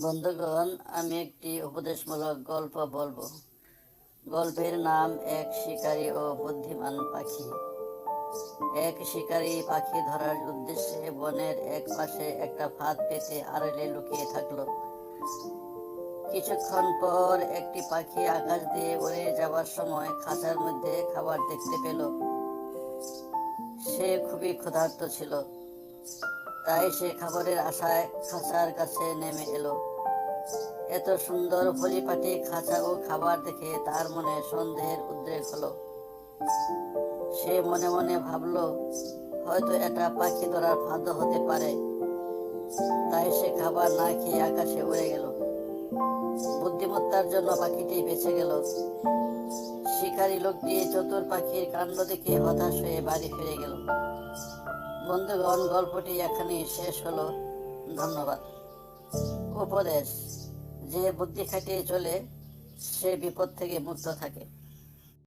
বন্ধুগণ, আমি একটি উপদেশমূলক গল্প বলব। গল্পের নাম, এক শিকারী ও বুদ্ধিমান পাখি। এক শিকারী পাখি ধরার উদ্দেশ্যে বনের এক পাশে একটা ফাঁদ পেতে আড়ালে লুকিয়ে থাকল। কিছুক্ষণ পর একটি পাখি আকাশ দিয়ে উড়ে যাওয়ার সময় খাঁচার মধ্যে খাবার দেখতে পেল। সে খুবই ক্ষুধার্ত ছিল। তাই সে খাবারের আশায় খাঁচার কাছে নেমে এলো। এত সুন্দর পরিপাটি খাঁচা ও খাবার দেখে তার মনে সন্দেহের উদ্রেক হলো। সে মনে মনে ভাবলো, হয়তো এটা পাখি ধরার ফাঁদ হতে পারে। তাই সে খাবার না খেয়ে আকাশে উড়ে গেল। বুদ্ধিমত্তার জন্য পাখিটি বেঁচে গেল। শিকারী লোকটি চতুর পাখির কাণ্ড দেখে হতাশ হয়ে বাড়ি ফিরে গেল। বন্ধুগণ, গল্পটি এখানে শেষ হলো। ধন্যবাদ। উপদেশ, যে বুদ্ধি খাটিয়ে চলে, সে বিপদ থেকে মুক্ত থাকে।